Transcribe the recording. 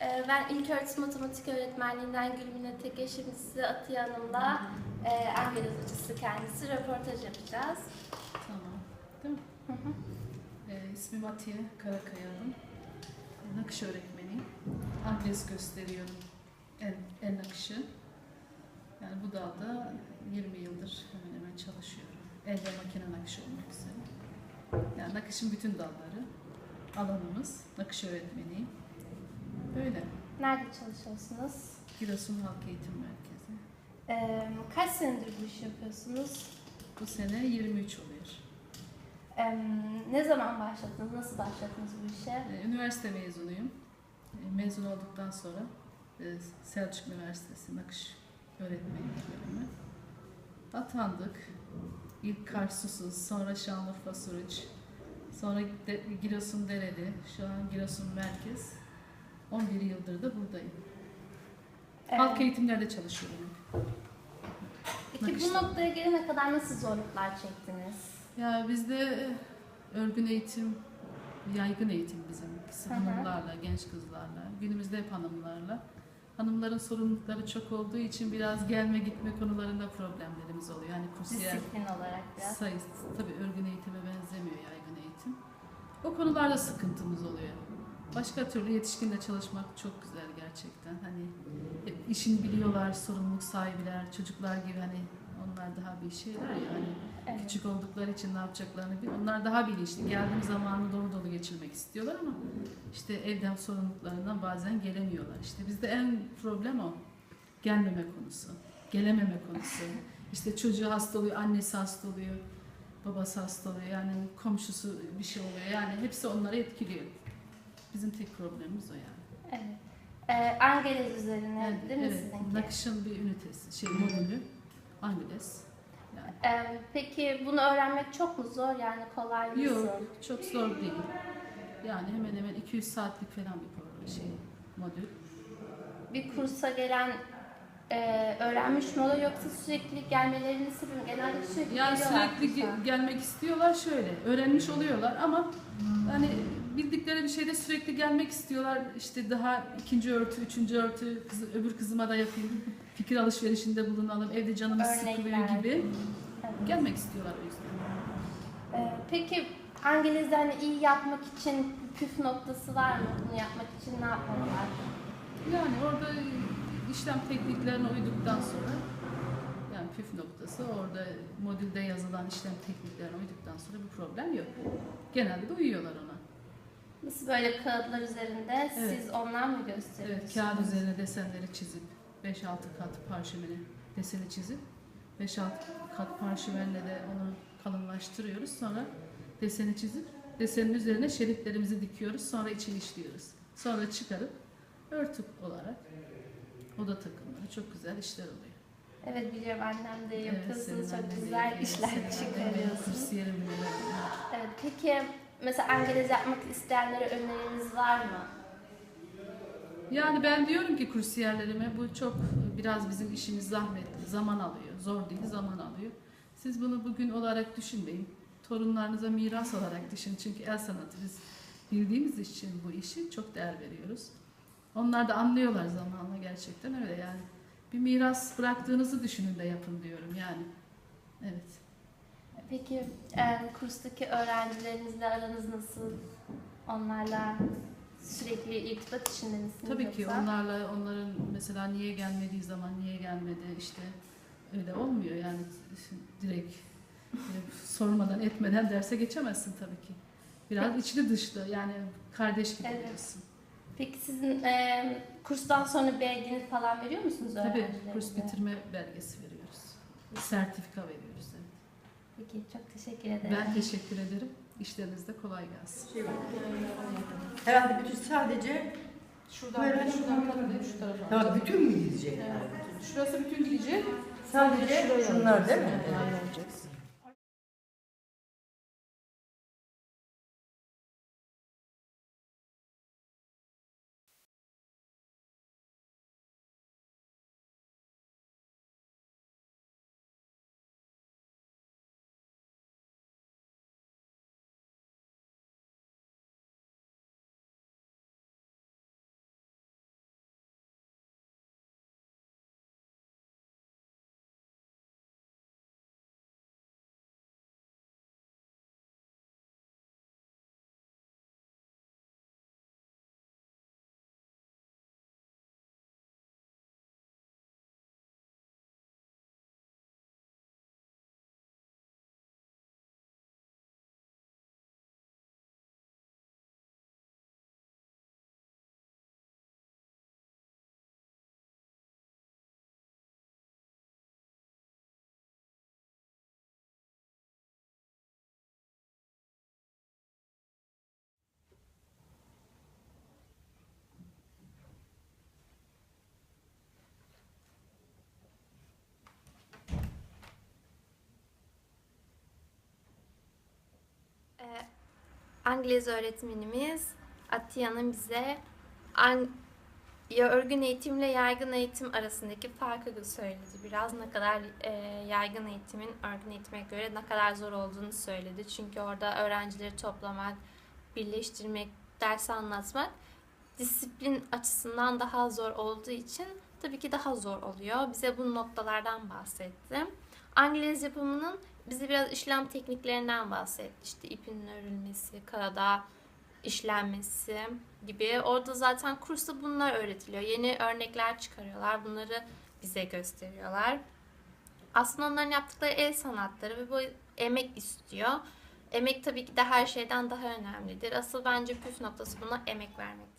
Ee, Ben İlköğretim Matematik Öğretmenliğinden Gülmine Teke, şimdi size Atiye Hanım'la e, Angela hocası kendisi röportaj yapacağız. Tamam. Değil mi? Hı hı. Ee, ismim Atiye Karakayalım. Nakış öğretmeniyim. Adres gösteriyorum. El, el nakışı. Yani bu dalda 20 yıldır hemen hemen çalışıyorum. El ve makine nakışı olmak üzere. Yani nakışın bütün dalları. Alanımız. Nakış öğretmeniyim. Böyle. Nerede çalışıyorsunuz? Giresun Halk Eğitim Merkezi. Ee, Kaç senedir bu işi yapıyorsunuz? Bu sene 23 oluyor. Ee, Ne zaman başladınız? Nasıl başladınız bu işe? Ee, Üniversite mezunuyum. Ee, Mezun olduktan sonra e, Selçuk Üniversitesi Nakış Öğretmenliği bölümü. Atandık. İlk Karsusuz, sonra Şanlıurfa Suruç, sonra de, Giresun Dereli, şu an Giresun Merkez. 11 yıldır da buradayım. Ee, Halk eğitimlerde çalışıyorum. Peki bu noktaya gelene kadar nasıl zorluklar çektiniz? Ya bizde e, örgün eğitim, yaygın eğitim bizim hanımlarla, genç kızlarla. Günümüzde hep hanımlarla. Hanımların sorumlulukları çok olduğu için biraz gelme gitme konularında problemlerimiz oluyor. Yani kursiyer Disiplin olarak biraz. sayısı tabii örgün eğitime benzemiyor yaygın eğitim. O konularda sıkıntımız oluyor. Başka türlü yetişkinle çalışmak çok güzel gerçekten. Hani işini biliyorlar, sorumluluk sahibiler, çocuklar gibi hani onlar daha bir şeyler ya hani Evet. küçük oldukları için ne yapacaklarını bil. Onlar daha bilinçli. Geldiğim zamanı dolu dolu geçirmek istiyorlar ama işte evden sorumluluklarından bazen gelemiyorlar. İşte bizde en problem o. Gelmeme konusu. Gelememe konusu. İşte çocuğu hasta oluyor, annesi hasta oluyor, babası hasta oluyor. Yani komşusu bir şey oluyor. Yani hepsi onları etkiliyor. Bizim tek problemimiz o yani. Evet. Ee, Angeles üzerine Yani, değil mi evet, sizinki? nakışın bir ünitesi, şey modülü. Angeles. Yani Ee, peki bunu öğrenmek çok mu zor yani kolay mı? Yok, çok zor değil. Yani hemen hemen 200 saatlik falan bir program, şey, modül. Bir kursa gelen e, öğrenmiş mi oluyor yoksa sürekli gelmelerinin sebebi mi? Genelde sürekli Yani geliyorlar sürekli kursa. ge- gelmek istiyorlar şöyle, öğrenmiş oluyorlar ama hani bildikleri bir şeyde sürekli gelmek istiyorlar. İşte daha ikinci örtü, üçüncü örtü, kızı, öbür kızıma da yapayım, fikir alışverişinde bulunalım, evde canımız Örnekler. sıkılıyor gibi Evet. gelmek istiyorlar o yüzden. Ee, peki Angeles'de hani iyi yapmak için püf noktası var mı? Bunu yapmak için ne yapmalılar? Yani orada işlem tekniklerine uyduktan sonra yani püf noktası orada modülde yazılan işlem tekniklerine uyduktan sonra bir problem yok. Genelde de uyuyorlar ona. Nasıl böyle kağıtlar üzerinde Evet. siz onlar mı gösteriyorsunuz? Evet, kağıt üzerine desenleri çizip 5-6 kat parşömene deseni çizip 5-6 kat parşömenle de onu kalınlaştırıyoruz. Sonra deseni çizip desenin üzerine şeritlerimizi dikiyoruz. Sonra içini işliyoruz. Sonra çıkarıp örtü olarak oda takımları çok güzel işler oluyor. Evet biliyorum annem de yapıyorsunuz. senin çok güzel yapıyor, işler çıkarıyorsunuz. Evet, peki mesela Angeles yapmak isteyenlere öneriniz var mı? Yani ben diyorum ki kursiyerlerime bu çok biraz bizim işimiz zahmetli, zaman alıyor. Zor değil, zaman alıyor. Siz bunu bugün olarak düşünmeyin. Torunlarınıza miras olarak düşünün. Çünkü el sanatı biz bildiğimiz için bu işi çok değer veriyoruz. Onlar da anlıyorlar zamanla gerçekten öyle yani. Bir miras bıraktığınızı düşünün de yapın diyorum yani. Evet. Peki e, kurstaki öğrencilerinizle aranız nasıl? Onlarla sürekli irtibat içinde misiniz Tabii ki yoksa? onlarla onların mesela niye gelmediği zaman niye gelmedi işte öyle olmuyor yani direkt sormadan etmeden derse geçemezsin tabii ki. Biraz içli dışlı yani kardeş gibi Evet. oluyorsun. Peki sizin e, kurstan sonra belgeniz falan veriyor musunuz Tabii öğrencilerinize? kurs bitirme belgesi veriyoruz. Sertifika veriyoruz. evet. Peki çok teşekkür ederim. Ben teşekkür ederim. İşlerinizde kolay gelsin. Şey var. Herhalde bütün sadece Şuradan Böyle. şuradan takılıyor şu tarafa. tamam bütün mü gidecek? Evet. Şurası bütün gidecek. Sadece şunlar değil mi? Aynen Ee, öğretmenimiz Atiya'nın bize örgün eğitimle yaygın eğitim arasındaki farkı söyledi. Biraz ne kadar e, yaygın eğitimin örgün eğitime göre ne kadar zor olduğunu söyledi. Çünkü orada öğrencileri toplamak, birleştirmek, ders anlatmak disiplin açısından daha zor olduğu için tabii ki daha zor oluyor. Bize bu noktalardan bahsetti. İngiliz yapımının bize biraz işlem tekniklerinden bahsetti. İşte ipin örülmesi, karada işlenmesi gibi. Orada zaten kursta bunlar öğretiliyor. Yeni örnekler çıkarıyorlar. Bunları bize gösteriyorlar. Aslında onların yaptıkları el sanatları ve bu emek istiyor. Emek tabii ki de her şeyden daha önemlidir. Asıl bence püf noktası buna emek vermek.